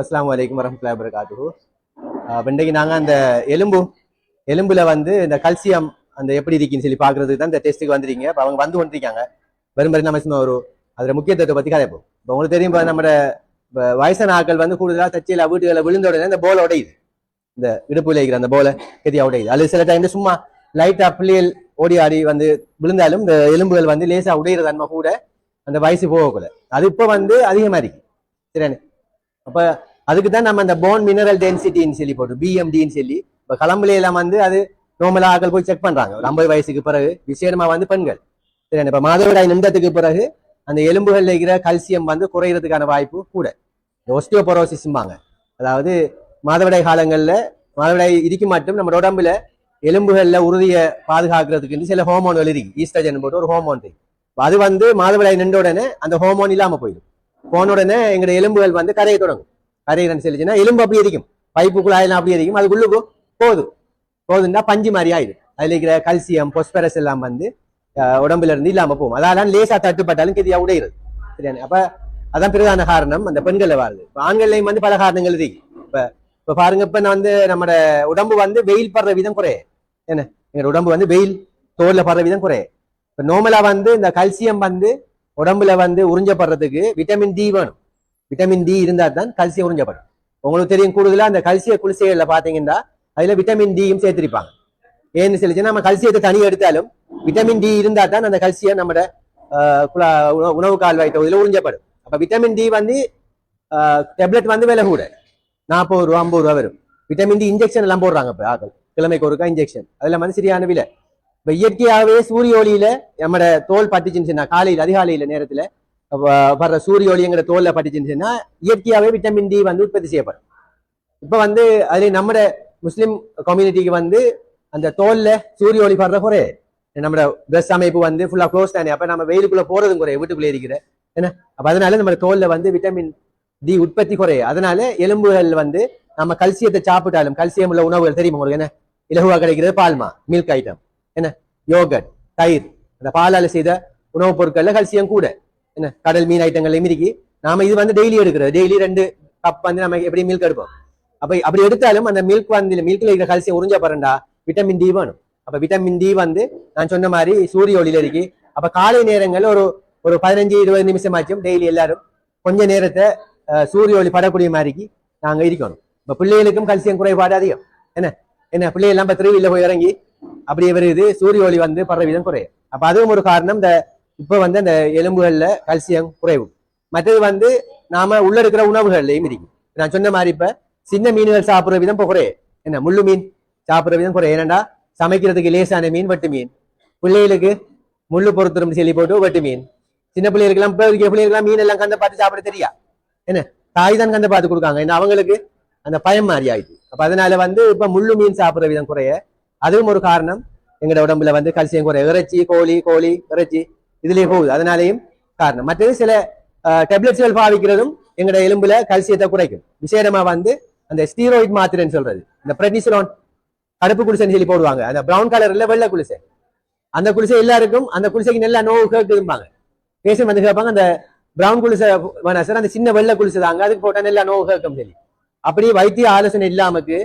அஸ்லாம் வலைக்கம் வரமத்துல்லா வரகாத்துஹு இன்றைக்கு நாங்கள் அந்த எலும்பு எலும்புல வந்து இந்த கல்சியம் அந்த எப்படி இருக்குன்னு சொல்லி பார்க்கறதுக்கு தான் இந்த டெஸ்ட்டுக்கு வந்திருக்கீங்க. இப்போ அவங்க வந்து கொண்டிருக்காங்க. வரும் வரை நம்ம சும்மா ஒரு அதில் முக்கியத்துவத்தை பற்றி கதைப்போம் இப்போ உங்களுக்கு தெரியும் இப்போ நம்ம வயசான ஆட்கள் வந்து கூடுதலாக தச்சியில் வீட்டுகளில் விழுந்த உடனே இந்த போல் உடையுது. இந்த இடுப்புல இருக்கிற அந்த போலை கெதியா உடையுது. அது சில டைம்ல சும்மா லைட்டாக பிள்ளைகள் ஓடி ஆடி வந்து விழுந்தாலும் இந்த எலும்புகள் வந்து லேசாக உடையிற தன்மை கூட அந்த வயசு போகக்கூட அது இப்போ வந்து அதிகமாக இருக்கு. சரியானே அப்ப அதுக்கு தான் நம்ம அந்த போன் மினரல் டென்சிட்டின்னு சொல்லி போட்டு பிஎம்டின்னு சொல்லி இப்ப களம்புல எல்லாம் வந்து அது நார்மலா ஆக்கள் போய் செக் பண்றாங்க. ஒரு ஐம்பது வயசுக்கு பிறகு விசேடமா வந்து பெண்கள். சரி இப்ப மாதவிடாய் நின்றதுக்கு பிறகு அந்த எலும்புகளில் இருக்கிற கல்சியம் வந்து குறையிறதுக்கான வாய்ப்பு கூட. ஒஸ்டியோபொரோசிஸ்ம்பாங்க அதாவது மாதவிடாய் காலங்களில் மாதவிடாய் இருக்கு மட்டும் நம்ம உடம்புல எலும்புகளில் உறுதியை பாதுகாக்கிறதுக்கு சில ஹோமோன்கள் இருக்கு. ஈஸ்டஜன் போட்டு ஒரு ஹோமோன் இருக்கு. அது வந்து மாதவிடாய் நின்ற உடனே அந்த ஹோமோன் இல்லாமல் போயிடும். போன உடனே எங்களோட எலும்புகள் வந்து கரையை தொடங்கும். கரையிறன்னு சொல்லிச்சுன்னா எலும்பு அப்படி இருக்கும் பைப்புக்குள்ளாயெல்லாம் குழாயெல்லாம் அப்படி இருக்கும் அதுக்குள்ளுக்கு போதும் போதுன்னா பஞ்சு மாதிரி ஆயிடும் அதில் இருக்கிற கல்சியம் பொஸ்பரஸ் எல்லாம் வந்து உடம்புல இருந்து இல்லாம போகும். அதால லேசா தட்டுப்பட்டாலும் கெதியா உடையிறது. சரியான அப்ப அதான் பிரதான காரணம் அந்த பெண்களை வருது இப்போ ஆண்கள்லையும் வந்து பல காரணங்கள் இருக்கு. இப்ப இப்ப பாருங்க இப்ப நான் வந்து நம்மட உடம்பு வந்து வெயில் படுற விதம் குறைய. என்ன? எங்களோட உடம்பு வந்து வெயில் தோல்ல படுற விதம் குறைய. இப்ப நோமலா வந்து இந்த கல்சியம் வந்து உடம்புல வந்து உறிஞ்சப்படுறதுக்கு விட்டமின் டி வேணும். விட்டமின் டி இருந்தா தான் கல்சியம் உறிஞ்சப்படும். உங்களுக்கு தெரியும் கூடுதலா அந்த கல்சிய குளிசைகளில் பார்த்தீங்கன்னா அதுல விட்டமின் டியும் சேர்த்திருப்பாங்க. ஏன்னு சொல்லிச்சுன்னா நம்ம கல்சியத்தை தனியாக எடுத்தாலும் விட்டமின் டி இருந்தா தான் அந்த கல்சியம் நம்ம உணவு கால்வாய் தொகுதியில் உறிஞ்சப்படும். அப்போ விட்டமின் டி வந்து டெப்லெட் வந்து விலை கூட நாற்பது ரூபா ஐம்பது ரூபா வரும். விட்டமின் டி இன்ஜெக்ஷன் எல்லாம் போடுறாங்க இப்போ ஆக்கள். கிழமைக்கு ஒருக்கா இன்ஜெக்ஷன் அதெல்லாம் வந்து சரியான விலை. இப்ப இயற்கையாகவே சூரிய ஒளியில நம்மட தோல் பட்டுச்சுன்னு காலையில் அதிகாலையில நேரத்துல வர்ற சூரிய ஒளிங்கிற தோல்ல பட்டுச்சுன்னு இயற்கையாகவே விட்டமின் டி வந்து உற்பத்தி செய்யப்படும். இப்போ வந்து அது நம்மட முஸ்லிம் கம்யூனிட்டிக்கு வந்து அந்த தோல்ல சூரிய ஒளி படுற குறை நம்ம ட்ரெஸ் அமைப்பு வந்து ஃபுல்லா க்ளோஸ் தானே அப்ப நம்ம வெயிலுக்குள்ள போறதும் குறைய வீட்டுக்குள்ளே இருக்கிற என்ன? அப்ப அதனால நம்ம தோல்ல வந்து விட்டமின் டி உற்பத்தி குறைய. அதனால எலும்புகள் வந்து நம்ம கல்சியத்தை சாப்பிட்டாலும் கல்சியம் உள்ள உணவுகள் தெரியுமா உங்களுக்கு என்ன? இலகுவா கிடைக்கிறது பால்மா மில்க் ஐட்டம் என்ன? யோகட் தயிர். அந்த பாலால செய்த உணவுப் பொருட்கள்ல கல்சியம் கூட. என்ன? கடல் மீன் ஐட்டங்கள்லையும் இருக்கு. நாம இது வந்து டெய்லி எடுக்கிறது. டெய்லி ரெண்டு கப் வந்து நம்ம எப்படி மில்க் எடுப்போம்? அப்ப அப்படி எடுத்தாலும் அந்த மில்க் வந்து மில்க்ல இருக்கிற கல்சியம் உறிஞ்ச பரண்டா விட்டமின் டி வேணும். அப்ப விட்டமின் டி வந்து நான் சொன்ன மாதிரி சூரிய ஒளியில இருக்கு. அப்ப காலை நேரங்கள் ஒரு ஒரு பதினஞ்சு இருபது நிமிஷமாச்சும் டெய்லி எல்லாரும் கொஞ்ச நேரத்தை சூரிய ஒளி படக்கூடிய மாதிரிக்கு நாங்க இருக்கணும். இப்ப பிள்ளைகளுக்கும் கல்சியம் குறைபாடு அதிகம். என்ன? என்ன? பிள்ளைகள் எல்லாம் இப்ப திருவிழில போய் இறங்கி அப்படி வருது சூரிய ஒளி வந்து படுற விதம் குறையும். அப்ப அதுவும் ஒரு காரணம் இந்த இப்ப வந்து அந்த எலும்புகள்ல கல்சியம் குறைவு. மற்றது வந்து நாம உள்ள இருக்கிற உணவுகள்லயும் இருக்கு. நான் சொன்ன மாதிரி இப்ப சின்ன மீன்கள் சாப்பிடுற விதம் இப்போ குறையும். என்ன முள்ளு மீன் சாப்பிடுற விதம் குறையும். ஏனண்டா சமைக்கிறதுக்கு லேசான மீன் வெட்டு மீன். பிள்ளைகளுக்கு முள்ளு பொறுத்துரும் சொல்லி போட்டு வெட்டு மீன். சின்ன பிள்ளைகளுக்கெல்லாம் எல்லாம் இப்போ பிள்ளைகளுக்கெல்லாம் மீன் எல்லாம் கந்த பார்த்து சாப்பிட தெரியா? என்ன தாய் தான் கந்த பார்த்து கொடுக்காங்க. ஏன்னா அவங்களுக்கு அந்த பயம் மாதிரி ஆயிடுச்சு அப்ப அதனால வந்து இப்போ முள்ளு மீன் சாப்பிடுற விதம் குறைய அதுவும் ஒரு காரணம். எங்களோட உடம்புல வந்து கல்சியம் குறை இறைச்சி கோழி கோழி இறைச்சி இதுலயே போகுது. அதனாலேயும் காரணம். மற்றது சில டெப்லெட்ஸ்கள் பாவிக்கிறதும் எங்களோட எலும்புல கல்சியத்தை குறைக்கும். விசேடமா வந்து அந்த ஸ்டீராய்ட் மாத்திரைன்னு சொல்றது. இந்த பிரெட்னிசலோன் கருப்பு குளிசைன்னு சொல்லி போடுவாங்க. அந்த பிரவுன் கலர்ல வெள்ளை குளிசை அந்த குளிசை எல்லாருக்கும் அந்த குளிசைக்கு நல்லா நோவு கேட்குதும்பாங்க பேஷண்ட் வந்து கேட்பாங்க அந்த பிரவுன் குளிசை வேணா சார் அந்த சின்ன வெள்ளை குளிசை தாங்க அதுக்கு போட்டா நல்லா நோவு கேட்கும் சொல்லி. அப்படி வைத்திய ஆலோசனை இல்லாமக்கு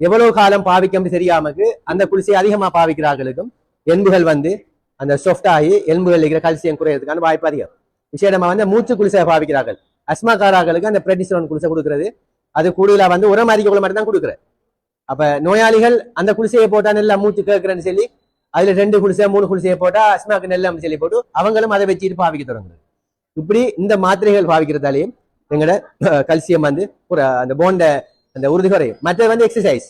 எவ்வளவு காலம் பாவிக்கும் தெரியாமக்கு அந்த குளிசை அதிகமா பாவிக்கிறார்களுக்கும் எலும்புகள் வந்து அந்த soft ஆகி எலும்புகள் இருக்கிற கல்சியம் குறையிறதுக்கான வாய்ப்பு அதிகம். விசேடமா வந்து மூச்சு குளிசை பாவிக்கிறார்கள். அஸ்மாக்காரர்களுக்கு அந்த பிரெடிசோன் குளிசை கொடுக்கறது. அது கூடுதலா வந்து உரம் அறிக்கைகளை மட்டும் தான் கொடுக்குறேன். அப்ப நோயாளிகள் அந்த குளிசையை போட்டா நல்லா மூச்சு கேட்குறேன்னு சொல்லி அதுல ரெண்டு குளிசை மூணு குளிசையை போட்டா அஸ்மாக்கு நெல் சொல்லி போட்டு அவங்களும் அதை வச்சுட்டு பாவிக்க தொடங்குறது இப்படி இந்த மாத்திரைகள் பாவிக்கிறதாலேயும் எங்களோட கல்சியம் வந்து குற- அந்த போண்ட அந்த உறுதி குறையும். மற்றது வந்து எக்ஸசைஸ்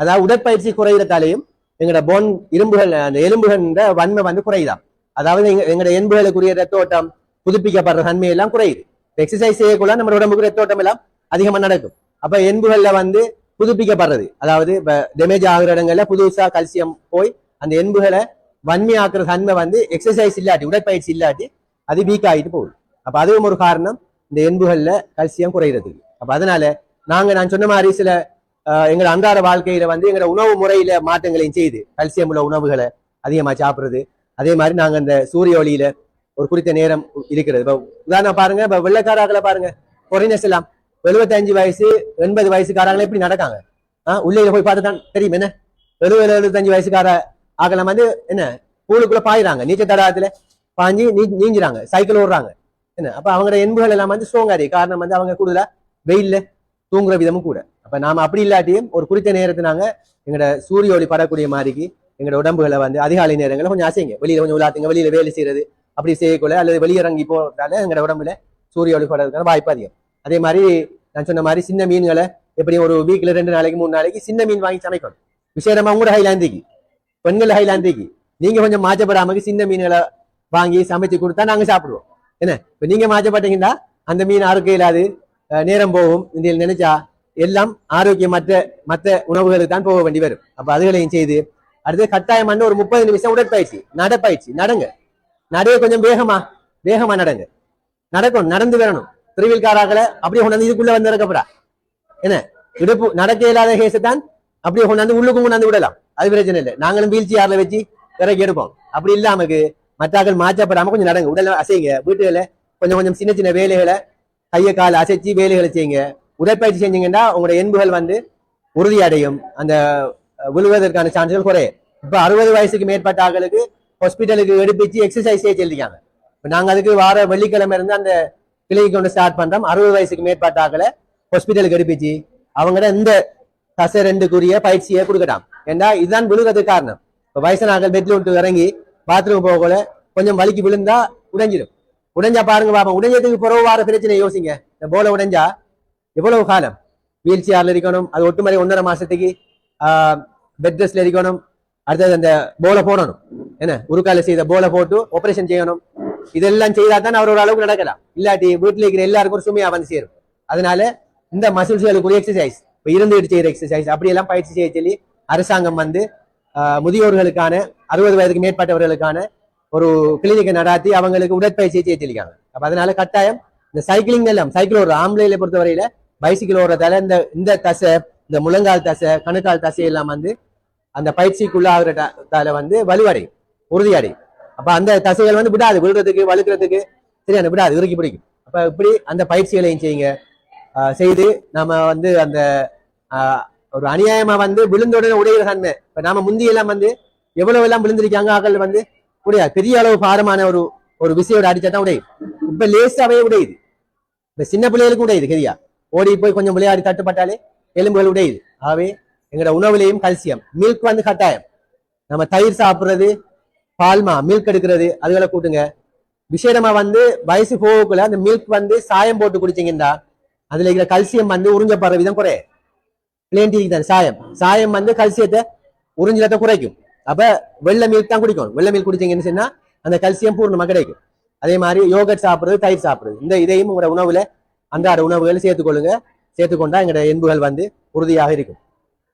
அதாவது உடற்பயிற்சி குறையிறதாலையும் எங்களோட போன் இரும்புகள் அந்த எலும்புகள வன்மை வந்து குறையுதான் அதாவது எங்க எங்களோட எலும்புகளுக்குரிய ரத்தோட்டம் புதுப்பிக்கப்படுற தன்மை எல்லாம் குறையுது எக்ஸசைஸ் செய்யக்குள்ள நம்ம உடம்புக்கு ரத்தோட்டம் எல்லாம் அதிகமா நடக்கும். அப்ப எலும்புகள்ல வந்து புதுப்பிக்கப்படுறது. அதாவது டேமேஜ் ஆகுற இடங்கள்ல புதுசா கல்சியம் போய் அந்த எலும்புகளை வன்மையாக்குற தன்மை வந்து எக்ஸசைஸ் இல்லாட்டி உடற்பயிற்சி இல்லாட்டி அது வீக் ஆகிட்டு போகுது. அப்ப அதுவும் ஒரு காரணம். இந்த எலும்புகள்ல கல்சியம் குறையிறதுக்கு. அப்ப அதனால நாங்க நான் சொன்ன மாதிரி சில ஆஹ், எங்களோட அன்றாட வாழ்க்கையில வந்து எங்களோட உணவு முறையில மாற்றங்களையும் செய்து கல்சியம் உள்ள உணவுகளை அதிகமா சாப்பிடுறது. அதே மாதிரி நாங்க இந்த சூரிய ஒளியில ஒரு குறித்த நேரம் இருக்கிறது. இப்ப உதாரணம் பாருங்க இப்ப வெள்ளக்காரர்களை பாருங்க கொரினஸ் எல்லாம் எழுபத்தஞ்சு வயசு எண்பது வயசுக்காரங்களே எப்படி நடக்காங்க. ஆ உள்ளே போய் பார்த்து தான் தெரியும் என்ன? எழுபது எழுபத்தஞ்சு வயசுக்கார ஆகலாம் வந்து என்ன? பூலுக்குள்ள பாயிறாங்க நீச்சல் தடாகத்துல பாஞ்சு நீ நீஞ்சிறாங்க சைக்கிள் ஓடுறாங்க என்ன? அப்ப அவங்களோட எண்புகள் எல்லாம் வந்து சோங்காரி காரணம் வந்து அவங்க கூடுதலா வெயில்ல தூங்குற விதமும் கூட. அப்ப நாம அப்படி இல்லாட்டியும் ஒரு குறித்த நேரத்தை நாங்க எங்களோட சூரிய ஒளி படக்கூடிய மாதிரிக்கு எங்களோட உடம்புகளை வந்து அதிகாலை நேரங்களில் கொஞ்சம் அசைங்க. வெளியில கொஞ்சம் உலாத்துங்க வெளியில வேலை செய்யறது அப்படி செய்யக்குள்ள அல்லது வெளியிறங்கி போட்டாலே எங்களோட உடம்புல சூரிய ஒளி படுறதுக்கான வாய்ப்பு அதிகம். அதே மாதிரி நான் சொன்ன மாதிரி சின்ன மீன்களை எப்படி ஒரு வீக்ல ரெண்டு நாளைக்கு மூணு நாளைக்கு சின்ன மீன் வாங்கி சமைக்கணும். விசேடமா கூட ஹைலாந்திக்கு பெண்கள் ஹைலாந்திக்கு நீங்க கொஞ்சம் மாற்றப்படாம சின்ன மீன்களை வாங்கி சமைச்சு கொடுத்தா நாங்க சாப்பிடுவோம். என்ன? இப்ப நீங்க மாற்றப்பட்டீங்கன்னா அந்த மீன் அறுக்க இல்லாது நேரம் போகும். இதில் நினைச்சா எல்லாம் ஆரோக்கியமற்ற மற்ற உணவுகளுக்கு தான் போக வேண்டி வரும். அப்ப அதுகளையும் செய்து அடுத்து கட்டாயமான ஒரு முப்பது நிமிஷம் உடற்பயிற்சி நடப்பயிற்சி. நடங்க. நடைய கொஞ்சம் வேகமா வேகமா நடங்க. நடக்கும் நடந்து வரணும். திருவில்காராக்களை அப்படியே கொண்டாந்து இதுக்குள்ள வந்து இறக்கப்படா. என்ன? இடுப்பு நடக்க இல்லாத கேசத்தான் அப்படியே கொண்டாந்து உள்ளுக்கும் கொண்டாந்து விடலாம். அது பிரச்சனை இல்லை. நாங்களும் வீல் சேர்ல வச்சு இறக்கி எடுப்போம். அப்படி இல்லாமக்கு மற்றாக்கள் மாற்றப்படாம கொஞ்சம் நடங்க. உடல் அசைங்க. வீட்டுகளை கொஞ்சம் கொஞ்சம் சின்ன சின்ன வேலைகளை கையை கால் அசைச்சு வேலைகளை செய்யுங்க. உடற்பயிற்சி செஞ்சீங்கன்னா உங்களோட எண்புகள் வந்து உறுதியடையும். அந்த விழுவதற்கான சான்ஸ்கள் குறையும். இப்போ அறுபது வயசுக்கு மேற்பட்ட ஆட்களுக்கு ஹாஸ்பிட்டலுக்கு எடுப்பிச்சு எக்ஸசைஸ் செய்ய இப்போ நாங்கள் அதுக்கு வார வெள்ளிக்கிழமை இருந்து அந்த கிளினிக் ஒன்று ஸ்டார்ட் பண்ணுறோம் அறுபது வயசுக்கு மேற்பட்ட ஆட்களை ஹாஸ்பிட்டலுக்கு எடுப்பிச்சு அவங்கள்ட இந்த தசை ரெண்டுக்குரிய பயிற்சியை கொடுக்கட்டாம். ஏன்னா இதுதான் விழுகிறதுக்கு காரணம். இப்போ வயசான வயசானாக்கள் பெட்ல விட்டு இறங்கி பாத்ரூம் போகல கொஞ்சம் வலிக்கு விழுந்தா உடைஞ்சிடும் உடைஞ்சா பாருங்க பாப்பா. உடைஞ்சதுக்கு பிறகு வார பிரச்சனை யோசிங்க. இந்த போல உடைஞ்சா எவ்வளவு காலம்? வீல் சேர்ல இருக்கணும் அது ஒட்டுமறை ஒன்றரை மாசத்துக்கு பெட் ரெஸ்ட்ல இருக்கணும். அடுத்தது அந்த போல போடணும். என்ன? உருக்கால செய்த போல போட்டு ஆபரேஷன் செய்யணும். இதெல்லாம் செய்தா தான் அவர் ஒரு அளவுக்கு நடக்கலாம். இல்லாட்டி வீட்டுல இருக்கிற எல்லாருக்கும் ஒரு சுமையா வந்து சேரும். அதனால இந்த மசில்ஸ்களுக்குரிய எக்ஸசைஸ் இப்போ இருந்துகிட்டு செய்யற எக்ஸசைஸ் அப்படியெல்லாம் பயிற்சி செய்ய சொல்லி அரசாங்கம் வந்து முதியோர்களுக்கான அறுபது வயதுக்கு மேற்பட்டவர்களுக்கான ஒரு கிளினிக்கை நடாத்தி அவங்களுக்கு உடற்பயிற்சியை செய்திருக்காங்க. அப்போ அதனால கட்டாயம் இந்த சைக்கிளிங் எல்லாம் சைக்கிள் ஓடுற ஆம்பளையில பொறுத்தவரையில பைசிக்கிள் ஓடுறதால இந்த இந்த தசை இந்த முழங்கால் தசை கணுக்கால் தசை எல்லாம் வந்து அந்த பயிற்சிக்குள்ளாகிறதால வந்து வலுவடையும் உறுதியடையும். அப்போ அந்த தசைகள் வந்து விடாது விழுறதுக்கு வலுக்கிறதுக்கு சரியான விடாது இறுக்கி பிடிக்கும். அப்போ இப்படி அந்த பயிற்சிகளையும் செய்யுங்க. செய்து நம்ம வந்து அந்த ஒரு அநியாயமா வந்து விழுந்த உடனே உடையிற தன்மை. இப்போ நாம முந்தியெல்லாம் வந்து எவ்வளவு எல்லாம் விழுந்திருக்காங்க ஆக்கள் வந்து உடையாது பெரிய அளவு பாரமான ஒரு ஒரு விசையோட அடிச்சா தான் உடையுது இப்ப லேசாவே உடையுது. இப்ப சின்ன பிள்ளைகளுக்கு உடையுது கரியா ஓடி போய் கொஞ்சம் விளையாடி தட்டுப்பட்டாலே எலும்புகள் உடையுது. ஆகவே எங்களோட உணவுலையும் கல்சியம் மில்க் வந்து கட்டாயம். நம்ம தயிர் சாப்பிடுறது பால்மா மில்க் எடுக்கிறது அதுகளை கூட்டுங்க. விசேடமா வந்து வயசு போகக்குள்ள அந்த மில்க் வந்து சாயம் போட்டு குடிச்சீங்கன்னா அதுல இருக்கிற கல்சியம் வந்து உறிஞ்சப்படுற விதம் குறைய பிளேன் டீ சாயம். சாயம் வந்து கல்சியத்தை உறிஞ்சலத்தை குறைக்கும். அப்ப வெள்ளை மீல் தான் குடிக்கணும். வெள்ளை மீல் குடிச்சீங்கன்னு சொன்னா அந்த கல்சியம் பூர்ணமா கிடைக்கும். அதே மாதிரி யோகட் சாப்பிடுறது தயிர் சாப்பிடுறது. இந்த இதையும் உங்களோட உணவுல அன்றாட உணவுகள் சேர்த்துக்கொள்ளுங்க. சேர்த்துக்கொண்டா எங்களோட எண்புகள் வந்து உறுதியாக இருக்கும்.